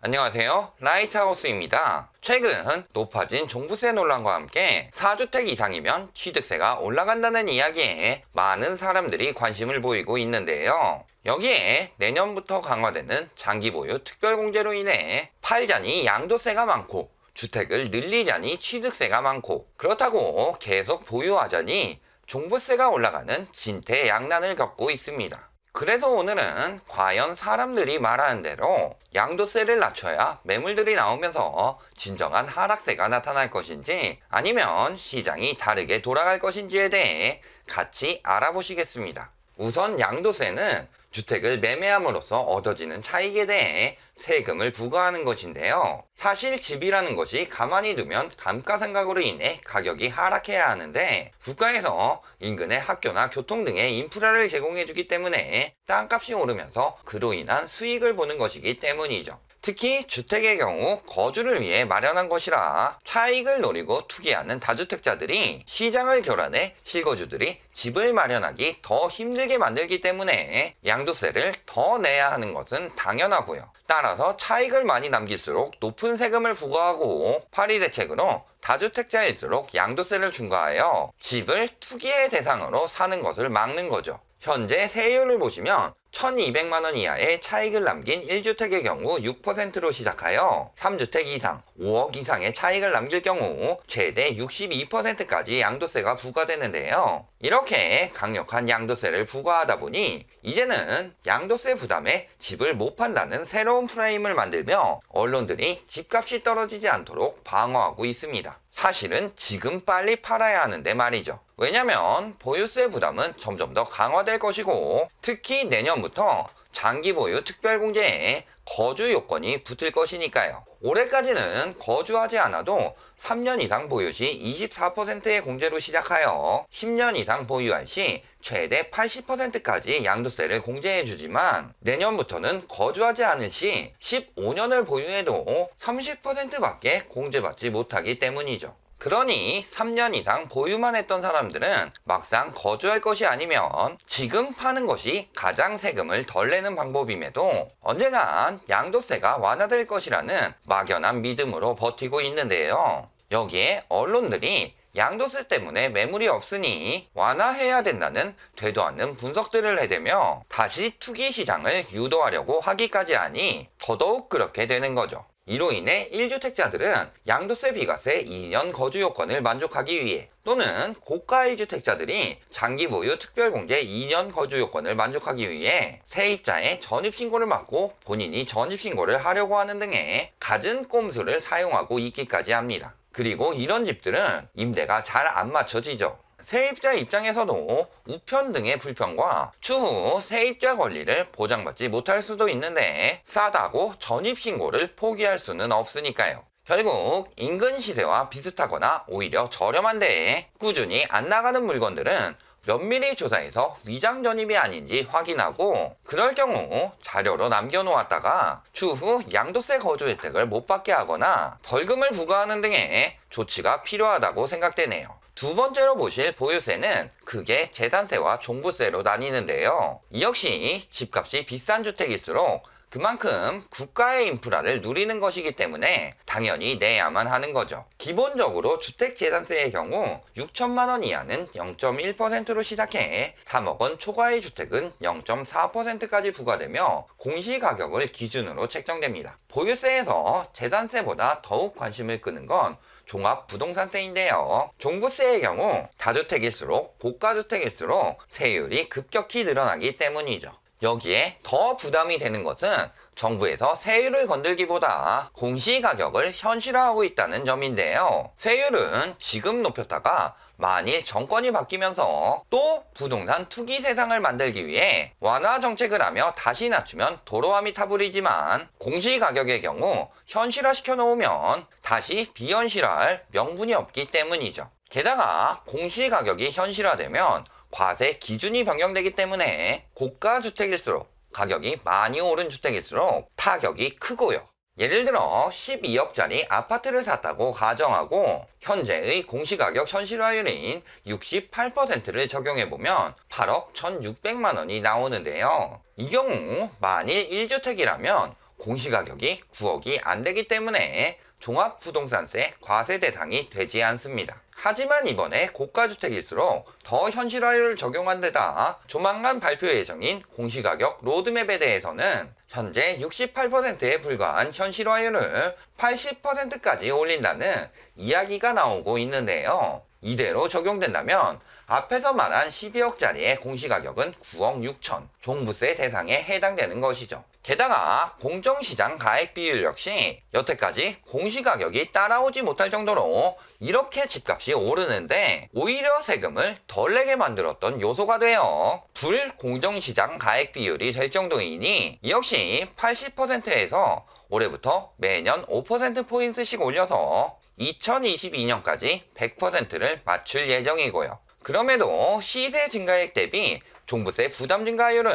안녕하세요. 라이트하우스입니다. 최근 높아진 종부세 논란과 함께 4주택 이상이면 취득세가 올라간다는 이야기에 많은 사람들이 관심을 보이고 있는데요. 여기에 내년부터 강화되는 장기 보유 특별공제로 인해 팔자니 양도세가 많고 주택을 늘리자니 취득세가 많고 그렇다고 계속 보유하자니 종부세가 올라가는 진퇴양난을 겪고 있습니다. 그래서 오늘은 과연 사람들이 말하는 대로 양도세를 낮춰야 매물들이 나오면서 진정한 하락세가 나타날 것인지 아니면 시장이 다르게 돌아갈 것인지에 대해 같이 알아보시겠습니다. 우선 양도세는 주택을 매매함으로써 얻어지는 차익에 대해 세금을 부과하는 것인데요. 사실 집이라는 것이 가만히 두면 감가상각으로 인해 가격이 하락해야 하는데 국가에서 인근의 학교나 교통 등의 인프라를 제공해주기 때문에 땅값이 오르면서 그로 인한 수익을 보는 것이기 때문이죠. 특히 주택의 경우 거주를 위해 마련한 것이라 차익을 노리고 투기하는 다주택자들이 시장을 교란해 실거주들이 집을 마련하기 더 힘들게 만들기 때문에 양도세를 더 내야 하는 것은 당연하고요. 따라서 차익을 많이 남길수록 높은 세금을 부과하고 파리 대책으로 다주택자일수록 양도세를 중과하여 집을 투기의 대상으로 사는 것을 막는 거죠. 현재 세율을 보시면 1200만 원 이하의 차익을 남긴 1주택의 경우 6%로 시작하여 3주택 이상, 5억 이상의 차익을 남길 경우 최대 62%까지 양도세가 부과되는데요. 이렇게 강력한 양도세를 부과하다 보니 이제는 양도세 부담에 집을 못 판다는 새로운 프레임을 만들며 언론들이 집값이 떨어지지 않도록 방어하고 있습니다. 사실은 지금 빨리 팔아야 하는데 말이죠. 왜냐면 보유세 부담은 점점 더 강화될 것이고 특히 내년부터 장기 보유 특별공제에 거주 요건이 붙을 것이니까요. 올해까지는 거주하지 않아도 3년 이상 보유 시 24%의 공제로 시작하여 10년 이상 보유할 시 최대 80%까지 양도세를 공제해 주지만 내년부터는 거주하지 않을 시 15년을 보유해도 30%밖에 공제받지 못하기 때문이죠. 그러니 3년 이상 보유만 했던 사람들은 막상 거주할 것이 아니면 지금 파는 것이 가장 세금을 덜 내는 방법임에도 언젠간 양도세가 완화될 것이라는 막연한 믿음으로 버티고 있는데요. 여기에 언론들이 양도세 때문에 매물이 없으니 완화해야 된다는 되도 않는 분석들을 해대며 다시 투기 시장을 유도하려고 하기까지 하니 더더욱 그렇게 되는 거죠. 이로 인해 1주택자들은 양도세 비과세 2년 거주 요건을 만족하기 위해 또는 고가 1주택자들이 장기 보유 특별공제 2년 거주 요건을 만족하기 위해 세입자의 전입신고를 막고 본인이 전입신고를 하려고 하는 등의 갖은 꼼수를 사용하고 있기까지 합니다. 그리고 이런 집들은 임대가 잘 안 맞춰지죠. 세입자 입장에서도 우편 등의 불편과 추후 세입자 권리를 보장받지 못할 수도 있는데 싸다고 전입신고를 포기할 수는 없으니까요. 결국 인근 시세와 비슷하거나 오히려 저렴한데 꾸준히 안 나가는 물건들은 면밀히 조사해서 위장 전입이 아닌지 확인하고 그럴 경우 자료로 남겨놓았다가 추후 양도세 거주 혜택을 못 받게 하거나 벌금을 부과하는 등의 조치가 필요하다고 생각되네요. 두 번째로 보실 보유세는 크게 재산세와 종부세로 나뉘는데요. 이 역시 집값이 비싼 주택일수록 그만큼 국가의 인프라를 누리는 것이기 때문에 당연히 내야만 하는 거죠. 기본적으로 주택재산세의 경우 6천만 원 이하는 0.1%로 시작해 3억 원 초과의 주택은 0.4%까지 부과되며 공시가격을 기준으로 책정됩니다. 보유세에서 재산세보다 더욱 관심을 끄는 건 종합부동산세인데요. 종부세의 경우 다주택일수록 고가주택일수록 세율이 급격히 늘어나기 때문이죠. 여기에 더 부담이 되는 것은 정부에서 세율을 건들기보다 공시가격을 현실화하고 있다는 점인데요. 세율은 지금 높였다가 만일 정권이 바뀌면서 또 부동산 투기 세상을 만들기 위해 완화 정책을 하며 다시 낮추면 도로함이 타불이지만 공시가격의 경우 현실화 시켜 놓으면 다시 비현실화할 명분이 없기 때문이죠. 게다가 공시가격이 현실화되면 과세 기준이 변경되기 때문에 고가 주택일수록 가격이 많이 오른 주택일수록 타격이 크고요. 예를 들어 12억짜리 아파트를 샀다고 가정하고 현재의 공시가격 현실화율인 68%를 적용해보면 8억 1600만 원이 나오는데요. 이 경우 만일 1주택이라면 공시가격이 9억이 안 되기 때문에 종합부동산세 과세 대상이 되지 않습니다. 하지만 이번에 고가주택일수록 더 현실화율을 적용한 데다 조만간 발표 예정인 공시가격 로드맵에 대해서는 현재 68%에 불과한 현실화율을 80%까지 올린다는 이야기가 나오고 있는데요. 이대로 적용된다면 앞에서 말한 12억짜리의 공시가격은 9억 6천 종부세 대상에 해당되는 것이죠. 게다가 공정시장 가액 비율 역시 여태까지 공시가격이 따라오지 못할 정도로 이렇게 집값이 오르는데 오히려 세금을 덜 내게 만들었던 요소가 되어 불공정시장 가액 비율이 될 정도이니 이 역시 80%에서 올해부터 매년 5%포인트씩 올려서 2022년까지 100%를 맞출 예정이고요. 그럼에도 시세 증가액 대비 종부세 부담 증가율은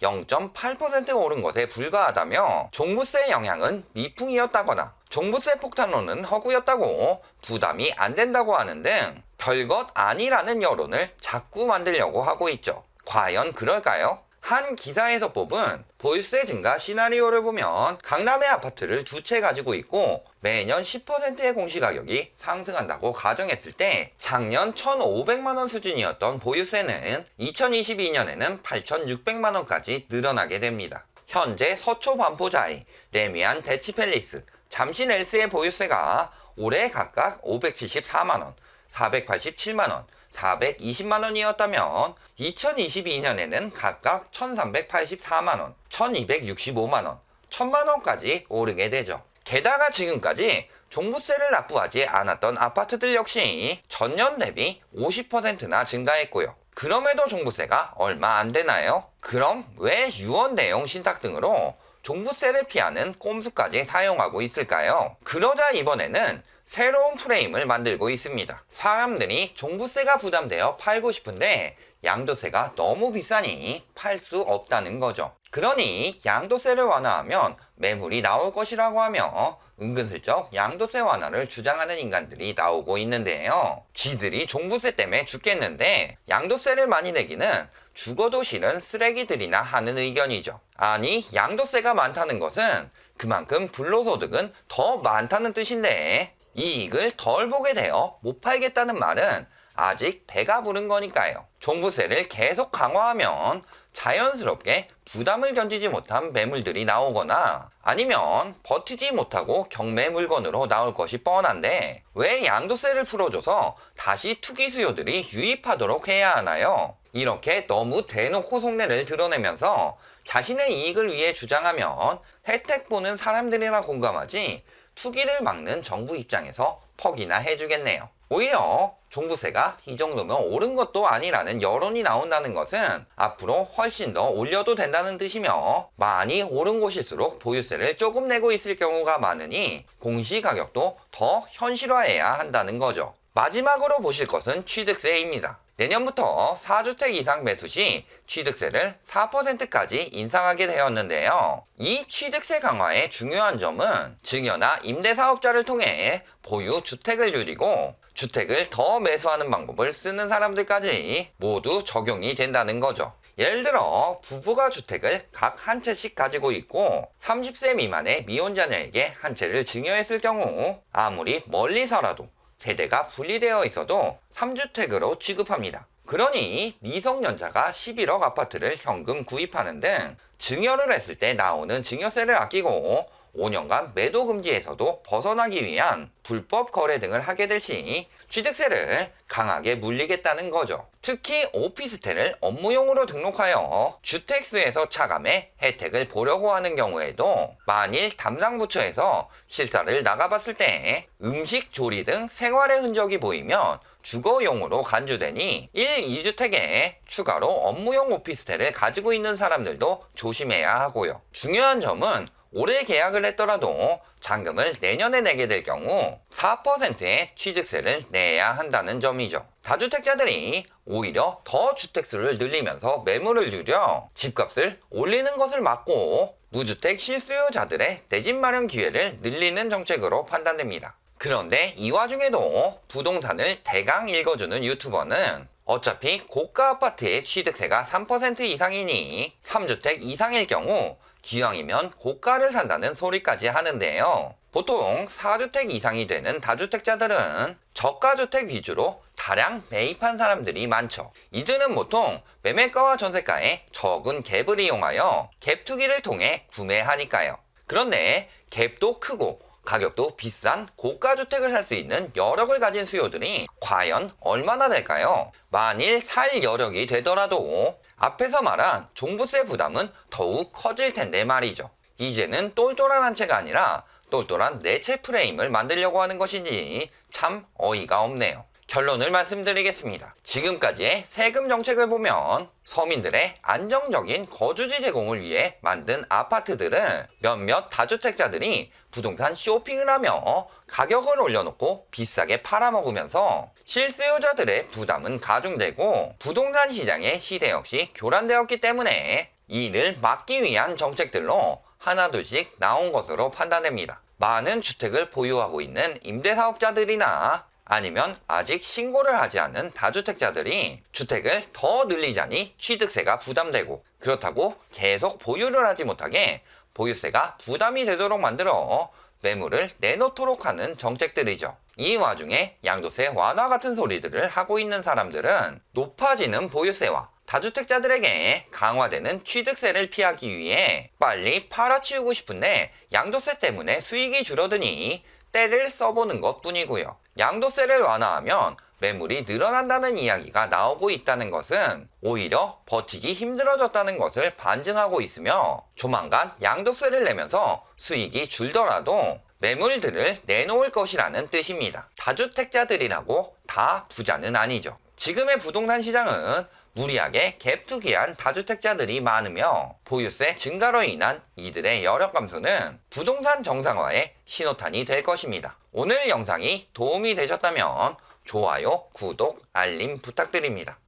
0.8% 오른 것에 불과하다며 종부세 영향은 미풍이었다거나 종부세 폭탄론은 허구였다고 부담이 안 된다고 하는 등 별것 아니라는 여론을 자꾸 만들려고 하고 있죠. 과연 그럴까요? 한 기사에서 뽑은 보유세 증가 시나리오를 보면 강남의 아파트를 두 채 가지고 있고 매년 10%의 공시가격이 상승한다고 가정했을 때 작년 1,500만원 수준이었던 보유세는 2022년에는 8,600만원까지 늘어나게 됩니다. 현재 서초 반포자이, 레미안 대치팰리스, 잠실 엘스의 보유세가 올해 각각 574만원, 487만원, 420만 원이었다면 2022년에는 각각 1384만 원, 1265만 원, 1000만 원까지 오르게 되죠. 게다가 지금까지 종부세를 납부하지 않았던 아파트들 역시 전년 대비 50%나 증가했고요. 그럼에도 종부세가 얼마 안 되나요? 그럼 왜 유언 내용 신탁 등으로 종부세를 피하는 꼼수까지 사용하고 있을까요? 그러자 이번에는 새로운 프레임을 만들고 있습니다. 사람들이 종부세가 부담되어 팔고 싶은데 양도세가 너무 비싸니 팔 수 없다는 거죠. 그러니 양도세를 완화하면 매물이 나올 것이라고 하며 은근슬쩍 양도세 완화를 주장하는 인간들이 나오고 있는데요. 지들이 종부세 때문에 죽겠는데 양도세를 많이 내기는 죽어도 싫은 쓰레기들이나 하는 의견이죠. 아니 양도세가 많다는 것은 그만큼 불로소득은 더 많다는 뜻인데 이익을 덜 보게 되어 못 팔겠다는 말은 아직 배가 부른 거니까요. 종부세를 계속 강화하면 자연스럽게 부담을 견디지 못한 매물들이 나오거나 아니면 버티지 못하고 경매 물건으로 나올 것이 뻔한데 왜 양도세를 풀어줘서 다시 투기 수요들이 유입하도록 해야 하나요? 이렇게 너무 대놓고 속내를 드러내면서 자신의 이익을 위해 주장하면 혜택 보는 사람들이나 공감하지 투기를 막는 정부 입장에서 퍽이나 해주겠네요. 오히려 종부세가 이 정도면 옳은 것도 아니라는 여론이 나온다는 것은 앞으로 훨씬 더 올려도 된다는 뜻이며 많이 오른 곳일수록 보유세를 조금 내고 있을 경우가 많으니 공시 가격도 더 현실화해야 한다는 거죠. 마지막으로 보실 것은 취득세입니다. 내년부터 4주택 이상 매수 시 취득세를 4%까지 인상하게 되었는데요. 이 취득세 강화의 중요한 점은 증여나 임대사업자를 통해 보유 주택을 줄이고 주택을 더 매수하는 방법을 쓰는 사람들까지 모두 적용이 된다는 거죠. 예를 들어 부부가 주택을 각 한 채씩 가지고 있고 30세 미만의 미혼자녀에게 한 채를 증여했을 경우 아무리 멀리서라도 세대가 분리되어 있어도 3주택으로 취급합니다. 그러니 미성년자가 11억 아파트를 현금 구입하는 등 증여를 했을 때 나오는 증여세를 아끼고 5년간 매도 금지에서도 벗어나기 위한 불법 거래 등을 하게 될시 취득세를 강하게 물리겠다는 거죠. 특히 오피스텔을 업무용으로 등록하여 주택수에서 차감해 혜택을 보려고 하는 경우에도 만일 담당 부처에서 실사를 나가봤을 때 음식 조리 등 생활의 흔적이 보이면 주거용으로 간주되니 1, 2주택에 추가로 업무용 오피스텔을 가지고 있는 사람들도 조심해야 하고요. 중요한 점은 올해 계약을 했더라도 잔금을 내년에 내게 될 경우 4%의 취득세를 내야 한다는 점이죠. 다주택자들이 오히려 더 주택수를 늘리면서 매물을 줄여 집값을 올리는 것을 막고 무주택 실수요자들의 내 집 마련 기회를 늘리는 정책으로 판단됩니다. 그런데 이 와중에도 부동산을 대강 읽어주는 유튜버는 어차피 고가 아파트의 취득세가 3% 이상이니 3주택 이상일 경우 기왕이면 고가를 산다는 소리까지 하는데요. 보통 4주택 이상이 되는 다주택자들은 저가주택 위주로 다량 매입한 사람들이 많죠. 이들은 보통 매매가와 전세가의 적은 갭을 이용하여 갭 투기를 통해 구매하니까요. 그런데 갭도 크고 가격도 비싼 고가 주택을 살 수 있는 여력을 가진 수요들이 과연 얼마나 될까요? 만일 살 여력이 되더라도 앞에서 말한 종부세 부담은 더욱 커질 텐데 말이죠. 이제는 똘똘한 한 채가 아니라 똘똘한 내채 프레임을 만들려고 하는 것인지 참 어이가 없네요. 결론을 말씀드리겠습니다. 지금까지의 세금 정책을 보면 서민들의 안정적인 거주지 제공을 위해 만든 아파트들을 몇몇 다주택자들이 부동산 쇼핑을 하며 가격을 올려놓고 비싸게 팔아먹으면서 실수요자들의 부담은 가중되고 부동산 시장의 시대 역시 교란되었기 때문에 이 일을 막기 위한 정책들로 하나둘씩 나온 것으로 판단됩니다. 많은 주택을 보유하고 있는 임대사업자들이나 아니면 아직 신고를 하지 않은 다주택자들이 주택을 더 늘리자니 취득세가 부담되고 그렇다고 계속 보유를 하지 못하게 보유세가 부담이 되도록 만들어 매물을 내놓도록 하는 정책들이죠. 이 와중에 양도세 완화 같은 소리들을 하고 있는 사람들은 높아지는 보유세와 다주택자들에게 강화되는 취득세를 피하기 위해 빨리 팔아치우고 싶은데 양도세 때문에 수익이 줄어드니 때를 써보는 것 뿐이고요. 양도세를 완화하면 매물이 늘어난다는 이야기가 나오고 있다는 것은 오히려 버티기 힘들어졌다는 것을 반증하고 있으며 조만간 양도세를 내면서 수익이 줄더라도 매물들을 내놓을 것이라는 뜻입니다. 다주택자들이라고 다 부자는 아니죠. 지금의 부동산 시장은 무리하게 갭 투기한 다주택자들이 많으며 보유세 증가로 인한 이들의 여력 감소는 부동산 정상화의 신호탄이 될 것입니다. 오늘 영상이 도움이 되셨다면 좋아요, 구독, 알림 부탁드립니다.